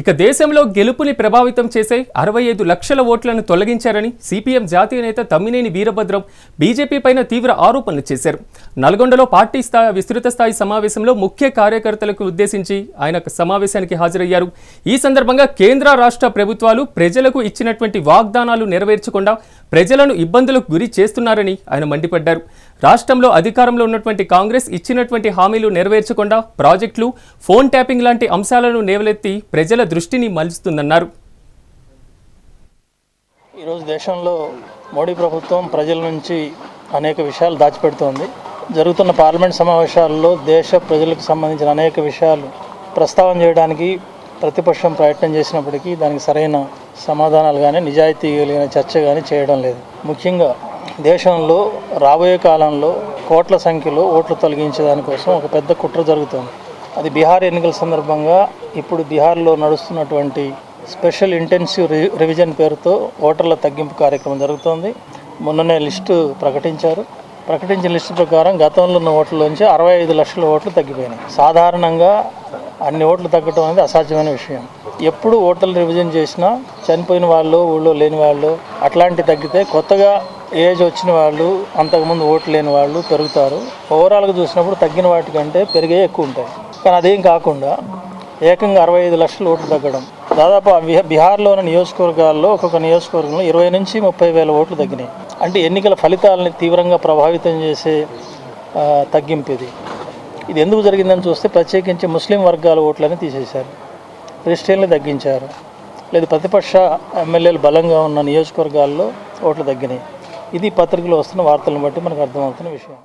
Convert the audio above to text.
ఇక దేశంలో గెలుపుని ప్రభావితం చేసే అరవై ఐదు లక్షల ఓట్లను తొలగించారని సిపిఎం జాతీయ నేత తమ్మినేని వీరభద్రం బీజేపీ పైన తీవ్ర ఆరోపణలు చేశారు. నల్గొండలో పార్టీ స్థాయి విస్తృత స్థాయి సమావేశంలో ముఖ్య కార్యకర్తలకు ఉద్దేశించి ఆయన సమావేశానికి హాజరయ్యారు. ఈ సందర్భంగా కేంద్ర రాష్ట్ర ప్రభుత్వాలు ప్రజలకు ఇచ్చినటువంటి వాగ్దానాలు నెరవేర్చకుండా ప్రజలను ఇబ్బందులకు గురి చేస్తున్నారని ఆయన మండిపడ్డారు. రాష్ట్రంలో అధికారంలో ఉన్నటువంటి కాంగ్రెస్ ఇచ్చినటువంటి హామీలు నెరవేర్చకుండా ప్రాజెక్టులు ఫోన్ ట్యాపింగ్ లాంటి అంశాలను నేవలెత్తి ప్రజల దృష్టిని మలుస్తుందన్నారు. ఈరోజు దేశంలో మోడీ ప్రభుత్వం ప్రజల నుంచి అనేక విషయాలు దాచిపెడుతోంది. జరుగుతున్న పార్లమెంట్ సమావేశాల్లో దేశ ప్రజలకు సంబంధించిన అనేక విషయాలు ప్రస్తావన చేయడానికి ప్రతిపక్షం ప్రయత్నం చేసినప్పటికీ దానికి సరైన సమాధానాలు కానీ నిజాయితీ కలిగిన చర్చ కానీ చేయడం లేదు. ముఖ్యంగా దేశంలో రాబోయే కాలంలో కోట్ల సంఖ్యలో ఓట్లు తొలగించే దానికోసం ఒక పెద్ద కుట్ర జరుగుతోంది. అది బీహార్ ఎన్నికల సందర్భంగా ఇప్పుడు బీహార్లో నడుస్తున్నటువంటి స్పెషల్ ఇంటెన్సివ్ రి- రివిజన్ పేరుతో ఓటర్ల తగ్గింపు కార్యక్రమం జరుగుతోంది. మొన్ననే లిస్టు ప్రకటించారు. ప్రకటించిన లిస్టు ప్రకారం గతంలో ఉన్న ఓట్లలోంచి అరవై ఐదు లక్షల ఓట్లు తగ్గిపోయినాయి. సాధారణంగా అన్ని ఓట్లు తగ్గడం అనేది అసాధ్యమైన విషయం. ఎప్పుడు ఓటర్లు రివిజన్ చేసినా చనిపోయిన వాళ్ళు ఊళ్ళో లేని వాళ్ళు అట్లాంటి తగ్గితే కొత్తగా ఏజ్ వచ్చిన వాళ్ళు అంతకుముందు ఓట్లు లేని వాళ్ళు పెరుగుతారు. ఓవరాల్గా చూసినప్పుడు తగ్గిన వాటికంటే పెరిగే ఎక్కువ ఉంటాయి. కానీ అదేం కాకుండా ఏకంగా అరవై ఐదు లక్షల ఓట్లు తగ్గడం. దాదాపు బీహార్లోని నియోజకవర్గాల్లో ఒక్కొక్క నియోజకవర్గంలో ఇరవై నుంచి ముప్పై వేల ఓట్లు తగ్గినాయి. అంటే ఎన్నికల ఫలితాలని తీవ్రంగా ప్రభావితం చేసే తగ్గింపు ఇది. ఇది ఎందుకు జరిగిందని చూస్తే ప్రత్యేకించి ముస్లిం వర్గాల ఓట్లని తీసేశారు. క్రిస్టియన్లు తగ్గించారు. లేదు ప్రతిపక్ష ఎమ్మెల్యేలు బలంగా ఉన్న నియోజకవర్గాల్లో ఓట్లు తగ్గినాయి. ఇది పత్రికలో వస్తున్న వార్తలను బట్టి మనకు అర్థమవుతున్న విషయం.